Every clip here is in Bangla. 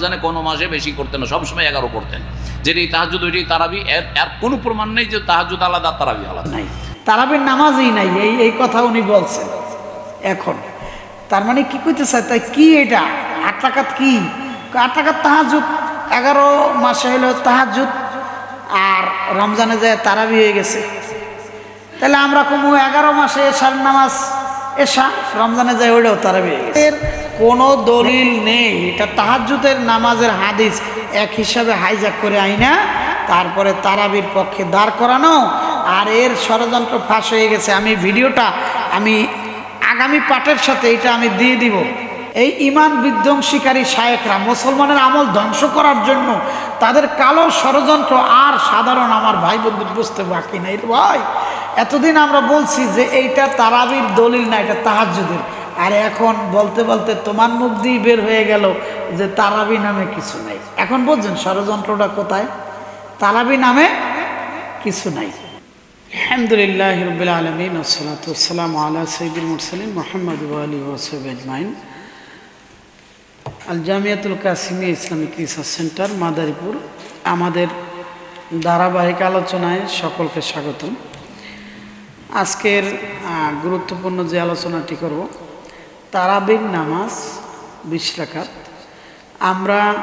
রমজানে কোনো মাসে বেশি করতেন না, সবসময় এগারো করতেন। যেটি তাহাজুদ ওইটি তারাবি, এর এর কোনো প্রমাণ নেই যে তাহাজুদ আলাদা, তারাবি আলাদা। নাই। তারাবির নামাজই নাই, এই এই কথা উনি বলছেন। এখন, তার মানে কি কইতে চায় তাই কি এটা? আট টাকাত কি? আট টাকাত তাহাজুদ এগারো মাসে হলো তাহাজুদ আর রমজানে যায় তারাবি হয়ে গেছে। তাহলে আমরা কমু এগারো মাসে এশার নামাজ, এশা, রমজানে যায় ওইটাও তারাবি হয়ে গেছে। কোনো দলিল নেই। এটা তাহাজুদের নামাজের হাদিস। এক হিসাবে হাইজাক করে আইনা, তারপরে তারাবির পক্ষে দাঁড় করানো, আর এর ষড়যন্ত্র ফাঁস হয়ে গেছে। আমি ভিডিওটা, আমি আগামী পাঠের সাথে এটা আমি দিয়ে দিব। এই ইমান বিধ্বংসীকারী শায়েকরা, মুসলমানের আমল ধ্বংস করার জন্য তাদের কালো ষড়যন্ত্র আর সাধারণ আমার ভাই বন্ধু বুঝতে বাকি নাই ভাই। এতদিন আমরা বলছি যে এইটা তারাবির দলিল না, এটা তাহাজুদের আর এখন বলতে বলতে তোমার মুখ দিয়ে বের হয়ে গেল যে তারাবি নামে কিছু নাই। এখন বলছেন ষড়যন্ত্রটা কোথায়? তারাবি নামে কিছু নাই। আলহামদুলিল্লাহ রবিল আলমিন ওসলাতাম আলা সঈদুল Mursalim Mohammad Ali Azmain. Al Jamiatul Qasimia Islamic Research Centre, Madaripur. আমাদের ধারাবাহিক আলোচনায় সকলকে স্বাগতম। আজকের গুরুত্বপূর্ণ যে আলোচনাটি করব তারাবির নামাজ বিশ রাকাত। আমরা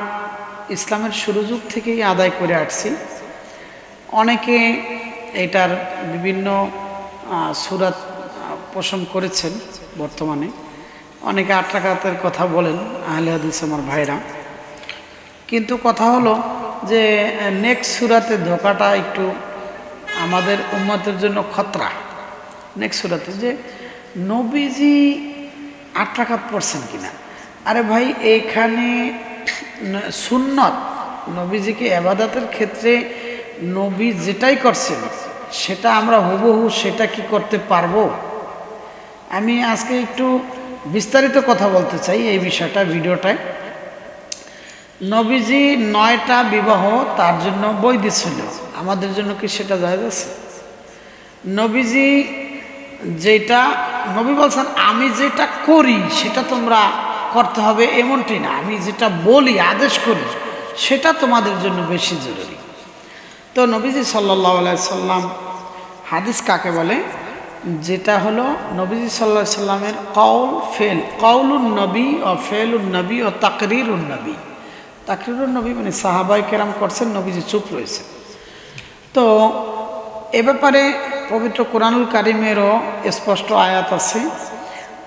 ইসলামের শুরু যুগ থেকেই আদায় করে আসছি। অনেকে এটার বিভিন্ন সুরাত পোষণ করেছেন বর্তমানে। অনেকে আট রাকাতের কথা বলেন, আহলে হাদিস আমার ভাইরা। কিন্তু কথা হলো যে, নেক্সট সুরাতে ধোকাটা একটু আমাদের উম্মতের জন্য খতরা। নেক্সট সুরাতে যে, নবীজি আট রাকাত পড়ছেন কিনা? আরে ভাই, এইখানে ন- সুন্নত, নবীজিকে এবাদাতের ক্ষেত্রে নবী যেটাই করছেন, সেটা আমরা হুবহু সেটা কি করতে পারব? আমি আজকে একটু বিস্তারিত কথা বলতে চাই এই বিষয়টা, ভিডিওটায়। নবীজি নয়টা বিবাহ তার জন্য বৈধ ছিল। আমাদের জন্য কি সেটা জায়গা আছে? নবীজি যেটা নবী বলছেন, আমি যেটা করি, সেটা তোমরা করতে হবে এমনটি না। আমি যেটা বলি, আদেশ করি, সেটা তোমাদের জন্য বেশি জরুরি। তো নবীজি সাল্লাহ সাল্লাম হাদিস কাকে বলে? যেটা হলো নবীজি সাল্লাহ সাল্লামের কৌল ফেল কৌলুন নবী ও ফেলুন নবী ও তাকরির নবী। তাকরিরুন নবী মানে সাহাবাই কেরাম করছেন, নবীজি চুপ রয়েছে তো এ ব্যাপারে পবিত্র কোরআনুল কারিমেরও স্পষ্ট আয়াত আছে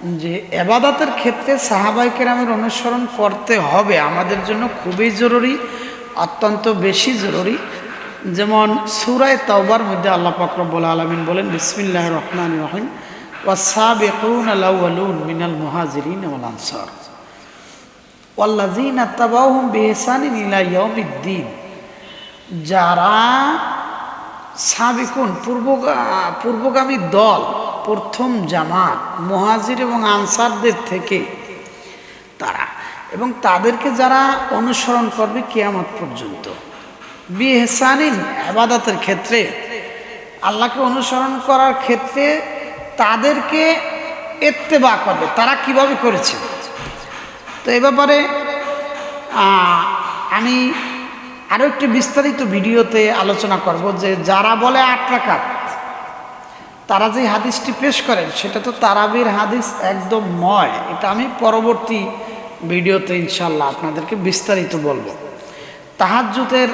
যে এবাদাতের ক্ষেত্রে সাহাবাই কেরামের অনুসরণ করতে হবে। আমাদের জন্য খুবই জরুরি, অত্যন্ত বেশি জরুরি। যেমন সুরায় তাওবার মধ্যে আল্লাহ পাকরবুল আলমিন বলেন বিসমিল্লাহ রহমান রহিম ওয়াসাবিকুন আলাউলুন মিনাল মুহাজিরিন ওয়াল আনসার। ওয়াল্লাযিনা তাবাউহুম বিইহসানিন ইলা ইয়াউমিদ্দিন। যারা সাবিকুন পূর্ব পূর্বগামী দল, প্রথম জামাত, মহাজির এবং আনসারদের থেকে তারা। এবং তাদেরকে যারা অনুসরণ করবে কেয়ামত পর্যন্ত। বিহেসানিন আবাদতের ক্ষেত্রে আল্লাহকে অনুসরণ করার ক্ষেত্রে তাদেরকে এত্তেবা করবে। তারা কীভাবে করেছে? তো এ ব্যাপারে আমি আরও একটি বিস্তারিত ভিডিওতে আলোচনা করব যে যারা বলে আট রাকাত, তারা যে হাদিসটি পেশ করেন, সেটা তো তারাবির হাদিস একদম নয়। এটা আমি পরবর্তী ভিডিওতে ইনশাল্লাহ আপনাদেরকে বিস্তারিত বলব। তাহাজ্জুদের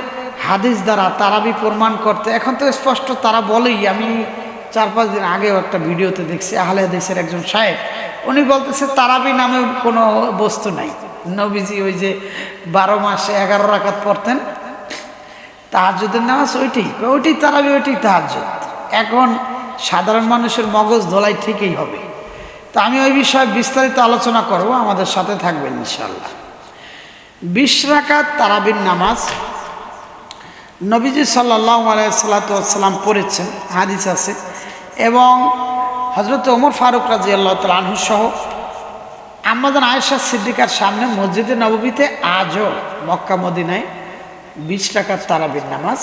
হাদিস দ্বারা তারাবি প্রমাণ করতে, এখন তো স্পষ্ট তারা বলেই, আমি চার পাঁচ দিন আগেও একটা ভিডিওতে দেখছি, আহলে হাদিসের একজন সাহেব উনি বলতেছে তারাবি নামে কোনো বস্তু নাই। নবীজি ওই যে বারো মাসে এগারো রাকাত পড়তেন তাহাজুদের নামাজ ওইটাই ওইটাই তারাবি ওইটাই তাহাজুদ এখন সাধারণ মানুষের মগজ ধোলাই ঠিকই হবে। তো আমি ওই বিষয়ে বিস্তারিত আলোচনা করব, আমাদের সাথে থাকবেন ইনশাল্লাহ বিশ রাকাত তারাবির নামাজ নবীজি সাল্লাহ আলাইসাল্লাম পড়েছেন, হাদিস আছে। এবং হজরত ওমর ফারুক রাজি আল্লাহ তালহু সহ আমাদের আয়েশা সিদ্দিকার সামনে মসজিদে নববীতে আজও মক্কা মদিনায় বিশ টাকার তারাবির নামাজ,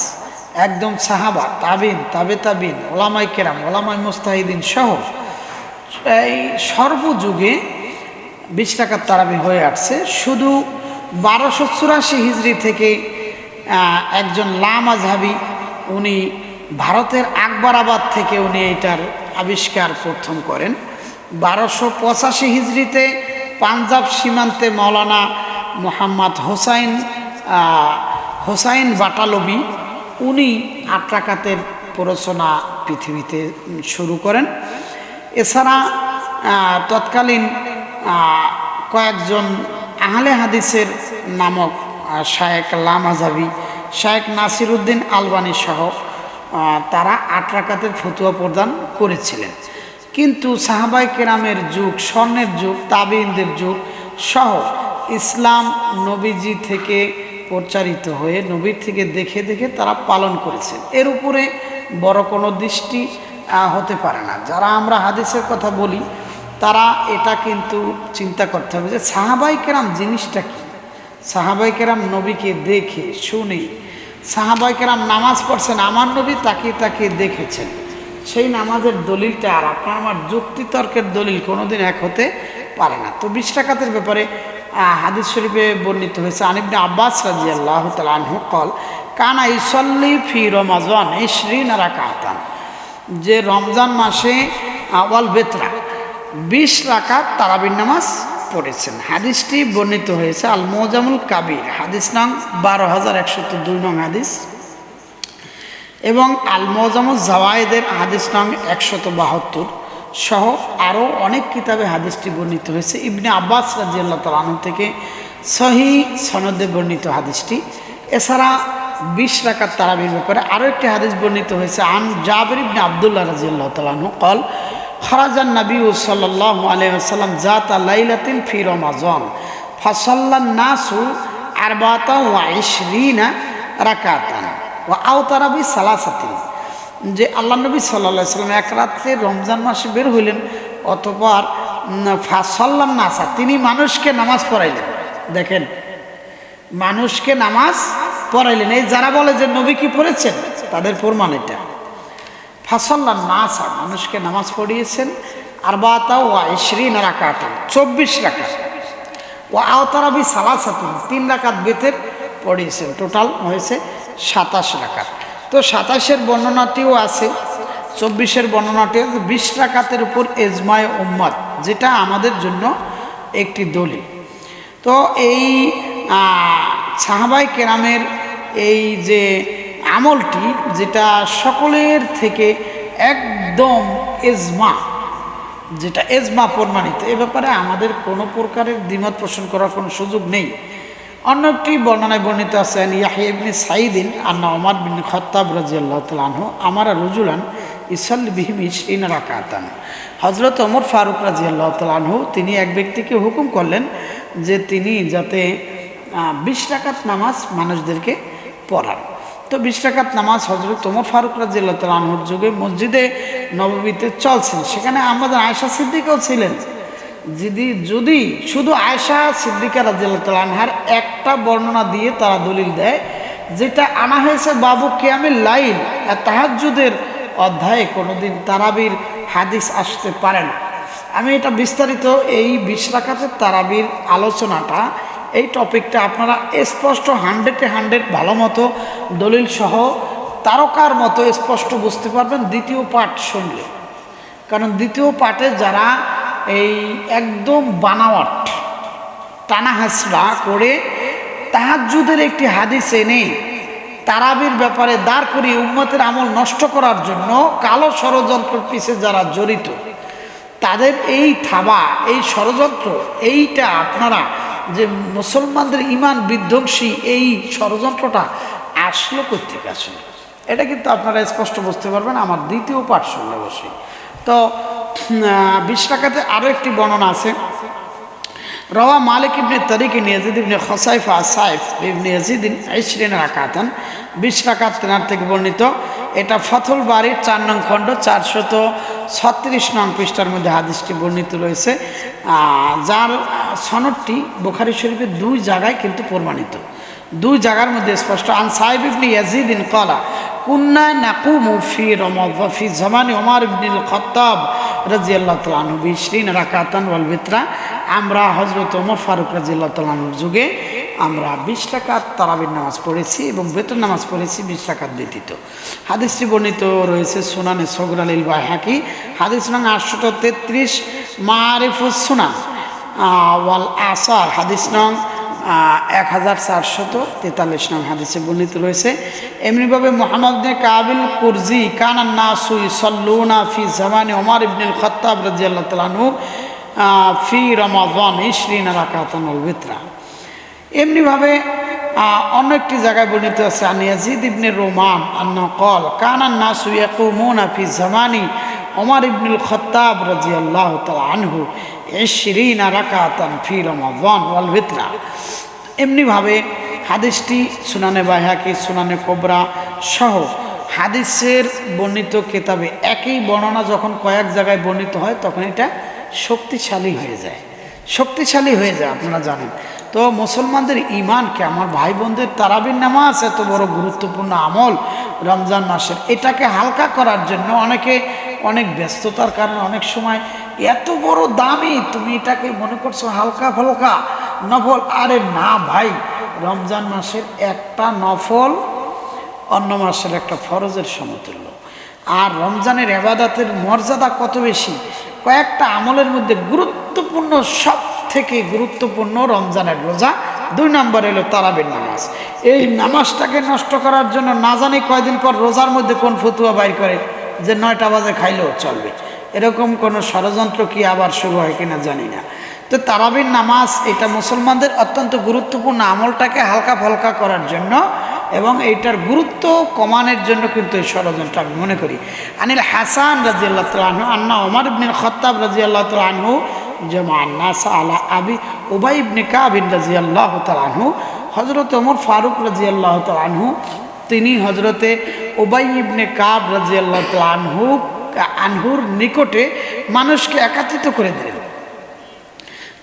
একদম সাহাবা, তাবিন, তাবে তাবিন ওলামাই কেরাম ওলামাই মুস্তাহিদিন সহ এই সর্বযুগে বিশ টাকার তারাবি হয়ে আসছে। শুধু বারোশো চুরাশি হিজড়ি থেকে একজন লামাজহাবি উনি ভারতের আকবরাবাদ থেকে উনি এটার আবিষ্কার প্রথম করেন। বারোশো পঁচাশি হিজড়িতে পাঞ্জাব সীমান্তে মৌলানা মোহাম্মদ হোসাইন হোসাইন বাটালবি, উনি আট রাকাতের প্ররোচনা পৃথিবীতে শুরু করেন। এছাড়া তৎকালীন কয়েকজন আহলে হাদিসের নামক শায়েক লামাজাবি, শায়েক নাসির উদ্দিন আলবানি সহ তারা আট রাকাতের ফতুয়া প্রদান করেছিলেন। কিন্তু সাহাবাই কেরামের যুগ, স্বর্ণের যুগ তাবিনদের যুগ সহ ইসলাম নবীজি থেকে প্রচারিত হয়ে নবীর থেকে দেখে দেখে তারা পালন করেছেন এর উপরে বড় কোনো দৃষ্টি হতে পারে না। যারা আমরা হাদিসের কথা বলি, তারা এটা কিন্তু চিন্তা করতে হবে যে সাহাবাই কেরাম জিনিসটা কি? সাহাবাই কেরাম নবীকে দেখে, শুনে, সাহাবাই কেরাম নামাজ পড়ছেন, আমার নবী তাকিয়ে তাকিয়ে দেখেছেন। সেই নামাজের দলিলটা আর আপনার আমার যুক্তিতর্কের দলিল কোনোদিন এক হতে পারে না। তো বিশ টাকাতের ব্যাপারে হাদিস শরীফে বর্ণিত হয়েছে আনিবনে আব্বাস রাজি আল্লাহ তালু কল, কানা ইসল্লি ফি রমাজন এই শ্রীনারা কাতান যে রমজান মাসে আওয়াল বেতরা বিশ রাকাত তারাবির নামাজ পড়েছেন। হাদিসটি বর্ণিত হয়েছে আল মোজামুল কাবির, হাদিস নং বারো হাজার একশত দুই নং হাদিস। এবং আল মোজামুল জাওয়ায়েদের হাদিস নং একশত বাহাত্তর। সহ আরও অনেক কিতাবে হাদিসটি বর্ণিত হয়েছে। ইবনে আব্বাস রাজিয়াল্লাহ তালন থেকে সহি সনদে বর্ণিত হাদিসটি। এছাড়া বিশ রাকাত তারাবির ব্যাপারে আরও একটি হাদিস বর্ণিত হয়েছে। আন জাবির ইবনে আবদুল্লাহ রাজিয়াল্লাহ তালাহু কল, খরাজান নবী সাল্লাহ আলাইসাল্লাম জাত লাইলাতিন ফি রমাজন ফসল্লান নাসু আরবাতা ওয়া ইশরিনা রাকাতান ও আওতারাবি সালাসাতিন। যে আল্লাহ নবী সাল্লা সাল্লাম এক রাত্রে রমজান মাসে বের হইলেন, অতপর ফাঁসাল্লাম নাসা, তিনি মানুষকে নামাজ পড়াইলেন। দেখেন, মানুষকে নামাজ পড়াইলেন। এই যারা বলে যে নবী কি পড়েছেন, তাদের প্রমাণ এটা। ফাঁসাল্লাম নাসা, মানুষকে নামাজ পড়িয়েছেন আর বাতা ও আইসরিন রাকাতান চব্বিশ রাকাত। ও আওতারাবি সালাসাতুন, তিন রাকাত বেতের পড়িয়েছেন। টোটাল হয়েছে সাতাশ রাকাত। তো সাতাশের বর্ণনাটিও আছে, চব্বিশের বর্ণনাটি আছে, বিশ রাকাতের উপর এজমায় উম্মত, যেটা আমাদের জন্য একটি দলিল। তো এই সাহাবাই কেরামের এই যে আমলটি, যেটা সকলের থেকে একদম এজমা যেটা এজমা প্রমাণিত, এ ব্যাপারে আমাদের কোনো প্রকারের দ্বিমত পোষণ করার কোনো সুযোগ নেই। অন্য একটি বর্ণনায় বর্ণিত আছেন ইয়াহিয়া ইবনে সাইদিন আন্না ওমর বিন খত্তাব রাজিয়াল্লাহ তালানহু আমার রুজুলান ইসল বিহিম ইসিন রাকাতান। হজরত ওমর ফারুক রাজিয়াল্লাহ তালানহু তিনি এক ব্যক্তিকে হুকুম করলেন যে তিনি যাতে বিশ রাকাত নামাজ মানুষদেরকে পড়ান। তো বিশ রাকাত নামাজ হজরত ওমর ফারুক রাজিয়াল্লাহ তালানহুর যুগে মসজিদে নববীতে চলছেন সেখানে আমাদের আয়সা সিদ্দিকও ছিলেন। যদি যদি শুধু আয়সা সিদ্দিকা রাজিয়ালহার একটা বর্ণনা দিয়ে তারা দলিল দেয়, যেটা আনা হয়েছে বাবু কেয়ামিল লাইল তাহাজুদের অধ্যায়ে কোনোদিন তারাবির হাদিস আসতে পারে না। আমি এটা বিস্তারিত এই বিশ রাখাতের তারাবির আলোচনাটা, এই টপিকটা আপনারা স্পষ্ট হান্ড্রেডে হান্ড্রেড ভালো মতো দলিল সহ তারকার মতো স্পষ্ট বুঝতে পারবেন দ্বিতীয় পাঠ শুনলে। কারণ দ্বিতীয় পাঠে যারা এই একদম বানাওয়াট টানা হাসরা করে তাহাজুদের একটি হাদিস এনে তারাবির ব্যাপারে দাঁড় করিয়ে উম্মতের আমল নষ্ট করার জন্য কালো ষড়যন্ত্র পিছে যারা জড়িত, তাদের এই থাবা, এই ষড়যন্ত্র, এইটা আপনারা যে মুসলমানদের ইমান বিধ্বংসী, এই ষড়যন্ত্রটা আসলো কোথেকে আসলে? এটা কিন্তু আপনারা স্পষ্ট বুঝতে পারবেন, আমার দ্বিতীয় পাঠ শুনলে অবশ্যই। তো বিশ টাকাতে আরও একটি বর্ণনা আছে। রওয়া মালিক ইবনে তরিক নিয়াজিদ ইবনে খসাইফা সাইফ ইবনে ইয়াজিদিন আইসরিন রাকাতান। বিশ রাকাত তেনার থেকে বর্ণিত, এটা ফথল বাড়ির চার নং খণ্ড, চারশত ছত্রিশ নং পৃষ্ঠার মধ্যে হাদিসটি বর্ণিত রয়েছে। যার সনদটি বোখারি শরীফের দুই জায়গায় কিন্তু প্রমাণিত। দুই জায়গার মধ্যে স্পষ্ট, আন সাহেব ইবনি ইয়াজিদিন কলা কুন্না নাকুমু ফি রমদ ফি জামানি ওমর ইবনিল খত্তাব রাজিয়াল্লাহ তালু বিশরিন রাকাতান ওয়াল বিতরা। আমরা হজরত ওমর ফারুক রাজিয়াল্লাহ তালুর যুগে আমরা বিশ টাকার তারাবির নামাজ পড়েছি এবং বেতন নামাজ পড়েছি বিশ টাকার ব্যতীত। হাদিসটি বর্ণিত রয়েছে সোনানে সগর আলীল হাকি হাদিস নং আটশো তেত্রিশ মারিফুস সুনান ওয়াল আসার। হাদিস নং এক হাজার চারশত তেতাল্লিশ নাম হাদিসে বর্ণিত রয়েছে, এমনিভাবে মোহাম্মদ কাবিল কুরজি কানান নাসুই সল্লুনা ফি জামানি ওমর ইবনুল খত্তাব রাজিয়াল্লাহ তালানু ফি রমাদান ইশরিন রাকাতান আল এমনিভাবে অন্য একটি জায়গায় বর্ণিত আছে আনিয়াজিদ ইবনে রোমান আন্না কল কানান নাসু ইয়াকুমুনা ফি জামানি ওমর ইবনুল খত্তাব রাজিয়াল্লাহু তাআলা আনহু। বিতরা এমনিভাবে হাদিসটি সুনানে বাইহাকি সুনানে কোবরা সহ হাদিসের বর্ণিত কেতাবে একই বর্ণনা যখন কয়েক জায়গায় বর্ণিত হয়, তখন এটা শক্তিশালী হয়ে যায়। শক্তিশালী হয়ে যায়, আপনারা জানেন। তো মুসলমানদের ইমানকে আমার ভাই বোনদের তারাবির নামাজ এত বড় গুরুত্বপূর্ণ আমল রমজান মাসের। এটাকে হালকা করার জন্য অনেকে অনেক ব্যস্ততার কারণে অনেক সময় এত বড় দামি তুমি এটাকে মনে করছ হালকা ফলকা নফল। আরে না ভাই, রমজান মাসের একটা নফল অন্য মাসের একটা ফরজের সমতুল্য। আর রমজানের এবাদাতের মর্যাদা কত বেশি? কয়েকটা আমলের মধ্যে গুরুত্বপূর্ণ সব থেকে গুরুত্বপূর্ণ রমজানের রোজা। দুই নম্বর এলো তারাবির নামাজ। এই নামাজটাকে নষ্ট করার জন্য না জানি কয়দিন পর রোজার মধ্যে কোন ফতুয়া বাইর করে? যে নয়টা বাজে খাইলেও চলবে। এরকম কোনো ষড়যন্ত্র কি আবার শুরু হয় কিনা জানি না। তো তারাবির নামাজ এটা মুসলমানদের অত্যন্ত গুরুত্বপূর্ণ আমলটাকে হালকা ফালকা করার জন্য এবং এইটার গুরুত্ব কমানোর জন্য কিন্তু এই ষড়যন্ত্র আমি মনে করি। আনিল হাসান রাজি আল্লাহ তালু আন্না ওমর ইবনিল খত্তাব রাজি আল্লাহ যেমন আন্নাস আলা আবি উবাই ইবনে কাবিন রাজি আল্লাহ তালু হজরত ওমর ফারুক রাজি আল্লাহ তালু তিনি হজরতে ওবাই ইবনে কাব রাজি আল্লাহ তালহু আনহুর নিকটে মানুষকে একাত্রিত করে দিলেন।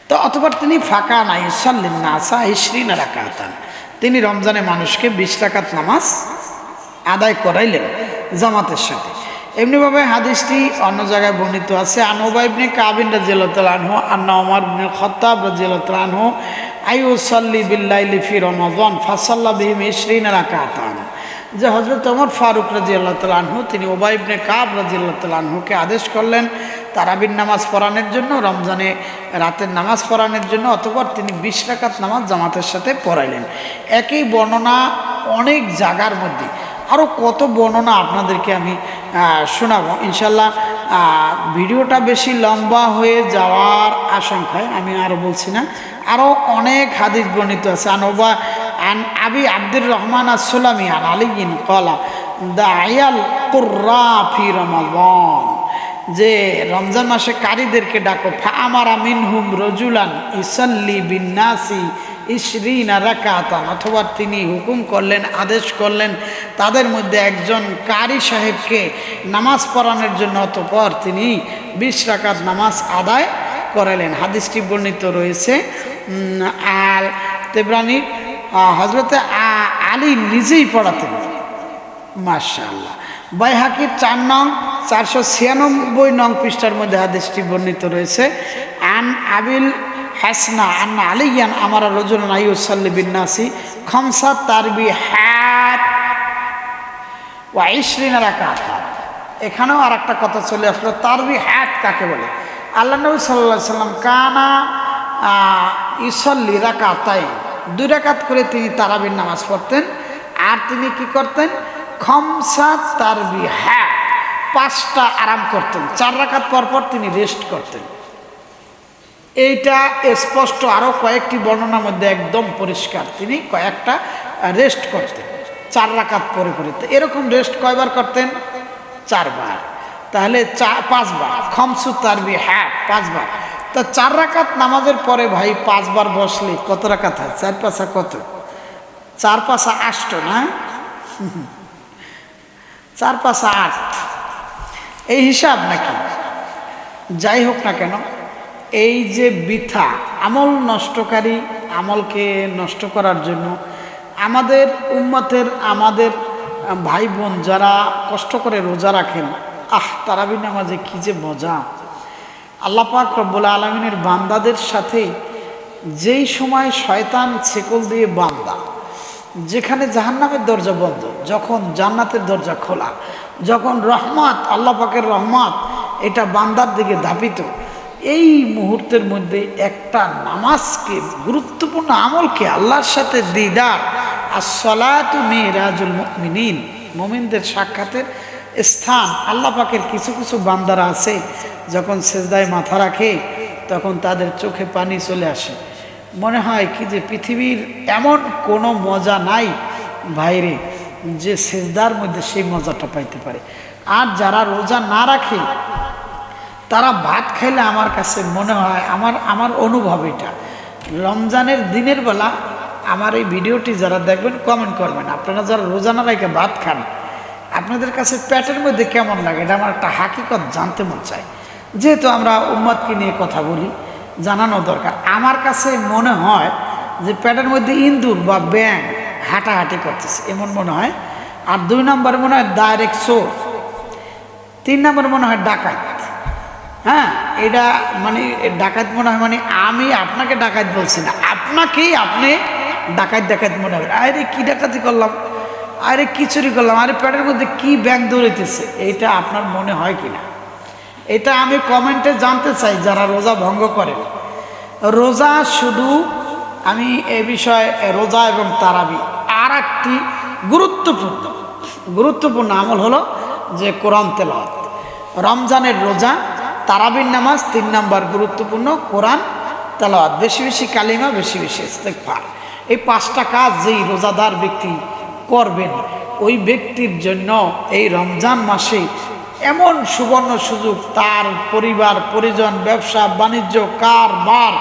তো অতবার তিনি ফাঁকা নাই, সাল্লিন নাসা ইসরিন রাকাতান। তিনি রমজানে মানুষকে বিশ রাকাত নামাজ আদায় করাইলেন জামাতের সাথে। এমনিভাবে হাদিসটি অন্য জায়গায় বর্ণিত আছে আনোবা ইবনে কাবিন রাজিয়ালতালানহু আন্না ওমর ইবনে খত্তাব রাজিয়ালতালানহু আইউ সাল্লি বিল্লাইলি ফি রমাদান, ফাসাল্লা বিহিম ইসরিন রাকাতান। যে হজরত ওমর ফারুক রাজি আল্লাহ তালহু তিনি ওবাই ইবনে কাব রাজি আল্লাহ তালহুকে আদেশ করলেন তারাবির নামাজ পড়ানোর জন্য রমজানে রাতের নামাজ পড়ানোর জন্য অতপর তিনি বিশ রাকাত নামাজ জামাতের সাথে পড়াইলেন। একই বর্ণনা অনেক জায়গার মধ্যে। আরও কত বর্ণনা আপনাদেরকে আমি আহ, শোনাবো। ইনশাল্লাহ ভিডিওটা বেশি লম্বা হয়ে যাওয়ার আশঙ্কায় আমি আরও বলছি না। আরও অনেক হাদিস বর্ণিত আছে। আনোবা আবি আব্দুর রহমান আসসালামি আন আলিগিন কলা দা আয়াল কুর্রা ফি রমাদান যে রমজান মাসে কারীদেরকে ডাকো ফা আমার মিনহুম রজুলান ইসল্লি বিন্নাসি ইসরিনা রাকাতান অথবা তিনি হুকুম করলেন আদেশ করলেন তাদের মধ্যে একজন কারি সাহেবকে নামাজ পড়ানোর জন্য অতপর তিনি বিশ রাকাত নামাজ আদায় করালেন। হাদিসটি বর্ণিত রয়েছে উম, আর তেবরানি হজরতে আলী নিজেই পড়াতেন। মাশাআল্লাহ। বাইহাকির চার নং, চারশো ছিয়ানব্বই নং পৃষ্ঠার মধ্যে হাদিসটি বর্ণিত রয়েছে, আন আবিল হাসনা আন আলিয়ান আমার রজুল নাইউসাল্লি বিন্নাসি খমসা তারবি হ্যাট ওয়াইশরিনা রাকাত। এখানেও আর একটা কথা চলে আসলো, তারবি হ্যাট কাকে বলে? আল্লাহ নবী সাল্লাহ সাল্লাম কানা ইসল্লি রাকাতাই দুই রাকাত করে তিনি তারাবির নামাজ পড়তেন। আর তিনি কি করতেন? খমসা তারবি হ্যাঁ পাঁচটা আরাম করতেন। চার রাকাত পর পর তিনি রেস্ট করতেন। এইটা স্পষ্ট আরও কয়েকটি বর্ণনার মধ্যে একদম পরিষ্কার। তিনি কয়েকটা রেস্ট করতেন। চার রাকাত পরে পরে। এরকম রেস্ট কয়বার করতেন? চারবার। তাহলে চা পাঁচবার। খমসু তারবি হ্যাঁ পাঁচবার। তা চার রাকাত নামাজের পরে ভাই পাঁচবার বসলে কত রাকাত হয়? চার পাঁচা কত? চার পাঁচা আষ্ট, না? চার পাঁচা আট। এই হিসাব নাকি? যাই হোক না কেন, এই যে বৃথা, আমল নষ্টকারী, আমলকে নষ্ট করার জন্য আমাদের উম্মতের, আমাদের ভাই বোন যারা কষ্ট করে রোজা রাখেন, আহ, তারাবি নামাজে কী যে মজা। আল্লাহ পাক রব্বুল আলমিনের বান্দাদের সাথে যেই সময় শয়তান ছেকল দিয়ে বান্দা, যেখানে জাহান্নামের দরজা বন্ধ, যখন জান্নাতের দরজা খোলা, যখন রহমত, আল্লাহ পাকের রহমত, এটা বান্দার দিকে ধাপিত, এই মুহূর্তের মধ্যে একটা নামাজকে, গুরুত্বপূর্ণ আমলকে আল্লাহর সাথে দিদার আর সলাতু মেয়েরাজুল মিনীন মোমিনদের সাক্ষাতের স্থান, আল্লাহ পাকের কিছু কিছু বান্দারা আছে, যখন সেজদায় মাথা রাখে, তখন তাদের চোখে পানি চলে আসে। মনে হয় কি যে পৃথিবীর এমন কোনো মজা নাই বাইরে, যে সেজদার মধ্যে সেই মজাটা পাইতে পারে। আর যারা রোজা না রাখে, তারা ভাত খাইলে আমার কাছে মনে হয় আমার আমার অনুভব এটা। রমজানের দিনের বেলা আমার এই ভিডিওটি যারা দেখবেন কমেন্ট করবেন। আপনারা যারা রোজা না রেখে ভাত খান আপনাদের কাছে প্যাটের মধ্যে কেমন লাগে? এটা আমার একটা হাকিকত, জানতে মন চায়। যেহেতু আমরা উম্মাদকে নিয়ে কথা বলি, জানানো দরকার। আমার কাছে মনে হয় যে প্যাটের মধ্যে ইন্দুর বা ব্যাং হাঁটাহাঁটি করতেছে। এমন মনে হয়। আর দুই নম্বর মনে হয় ডাইরেক্ট চোর। তিন নম্বর মনে হয় ডাকাত। হ্যাঁ এটা মানে ডাকাত মনে হয় মানে আমি আপনাকে ডাকাত বলছি না। আপনাকেই আপনি ডাকাত ডাকাত মনে হবে আরে কি ডাকাতি করলাম? আরে কি চুরি করলাম? আরে পেটের মধ্যে কি ব্যাগ দৌড়াইতেছে? এইটা আপনার মনে হয় কি না? এটা আমি কমেন্টে জানতে চাই যারা রোজা ভঙ্গ করে। রোজা শুধু আমি এ বিষয়ে রোজা এবং তারাবি আর একটি গুরুত্বপূর্ণ গুরুত্বপূর্ণ আমল হলো যে কোরআন তেলাওয়াত। রমজানের রোজা, তারাবির নামাজ তিন নাম্বার গুরুত্বপূর্ণ কোরআন তেলাওয়াত। বেশি বেশি কালিমা, বেশি বেশি এই পাঁচটা কাজ যেই রোজাদার ব্যক্তি করবেন। ওই ব্যক্তির জন্য এই রমজান মাসে এমন সুবর্ণ সুযোগ তার পরিবার, পরিজন, ব্যবসা, বাণিজ্য, কারবার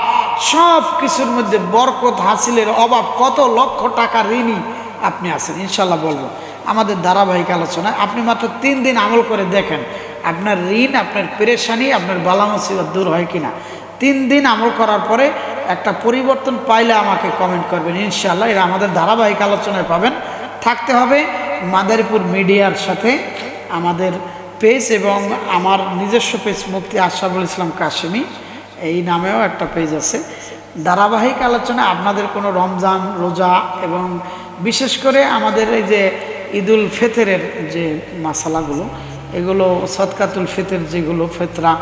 সব কিছুর মধ্যে বরকত হাসিলের অভাব, কত লক্ষ টাকা ঋণই আপনি আছেন। ইনশাল্লাহ বলব, আমাদের ধারাবাহিক আলোচনা আপনি মাত্র তিন দিন আমল করে দেখেন, আপনার ঋণ, আপনার পেরেশানি, আপনার বালা মুসিবত দূর হয় কিনা। তিন দিন আমল করার পরে একটা পরিবর্তন পাইলে আমাকে কমেন্ট করবেন। ইনশাল্লাহ এরা আমাদের ধারাবাহিক আলোচনায় পাবেন। থাকতে হবে। মাদারীপুর মিডিয়ার সাথে আমাদের পেজ এবং আমার নিজস্ব পেজ মুক্তি আশরাফুল ইসলাম কাশিমি। এই নামেও একটা পেজ আছে। ধারাবাহিক আলোচনা, আপনাদের কোনো রমজান, রোজা এবং বিশেষ করে আমাদের এই যে ঈদুল ফেতেরের যে মশালাগুলো এগুলো সৎকাতুল ফিতের যেগুলো, ফেতরা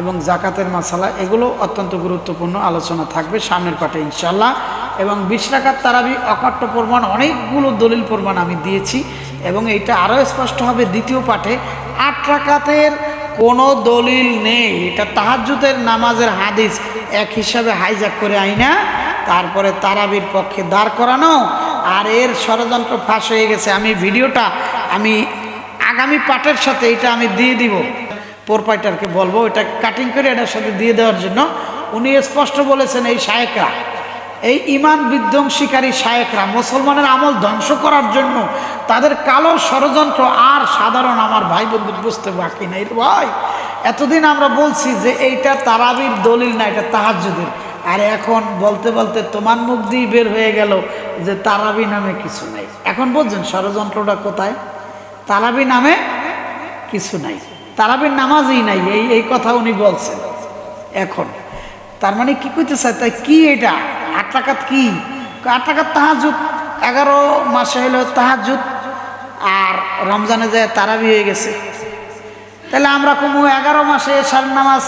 এবং জাকাতের মশালা এগুলো অত্যন্ত গুরুত্বপূর্ণ আলোচনা থাকবে সামনের পাটে ইনশাল্লাহ এবং বিশ রাকাত তারাবি অকাট্য প্রমাণ, অনেকগুলো দলিল প্রমাণ আমি দিয়েছি এবং এইটা আরও স্পষ্ট হবে দ্বিতীয় পাঠে। আট রাকাতের কোনো দলিল নেই। এটা তাহাজ্জুদের নামাজের হাদিস, এক হিসাবে হাইজাক করে আইনা তারপরে তারাবির পক্ষে দাঁড় করানো আর এর ষড়যন্ত্র ফাঁস হয়ে গেছে। আমি ভিডিওটা, আমি আগামী পাঠের সাথে এটা আমি দিয়ে দিব। পোরপাইটারকে বলব এটা কাটিং করে এটার সাথে দিয়ে দেওয়ার জন্য। উনি স্পষ্ট বলেছেন, এই শায়েকরা এই ইমান বিধ্বংসীকারী শায়েকরা মুসলমানের আমল ধ্বংস করার জন্য তাদের কালো ষড়যন্ত্র আর সাধারণ আমার ভাই বন্ধু বুঝতে বাকি নাই ভাই। এতদিন আমরা বলছি যে এইটা তারাবির দলিল না, এটা তাহাজুদের আর এখন বলতে বলতে তোমার মুখ দিয়ে বের হয়ে গেল যে তারাবি নামে কিছু নাই। এখন বলছেন ষড়যন্ত্রটা কোথায়? তারাবি নামে কিছু নাই। তারাবির নামাজই নাই, এই এই কথা উনি বলছেন। এখন, তার মানে কি কইতে চায় তাই কি এটা? আট টাকাত কি? আট টাকার তাহাজুদ এগারো মাসে হলো তাহাজুদ আর রমজানে যায় তারাবি হয়ে গেছে। তাহলে আমরা কমু এগারো মাসে এশার নামাজ,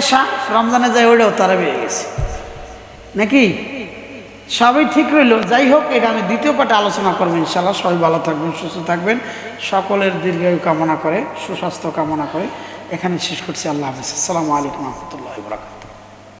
এশা, রমজানে যায় ওইটাও তারাবি হয়ে গেছে। নাকি? সবই ঠিক রইল। যাই হোক, এটা আমি দ্বিতীয় পাঠে আলোচনা করব ইনশাল্লাহ সবাই ভালো থাকবেন, সুস্থ থাকবেন। সকলের দীর্ঘায়ু কামনা করে, সুস্বাস্থ্য কামনা করে এখানে শেষ করছি। আল্লাহ হাফিজ। আসসালামু আলাইকুম রহমতুল্লাহ বরাকাত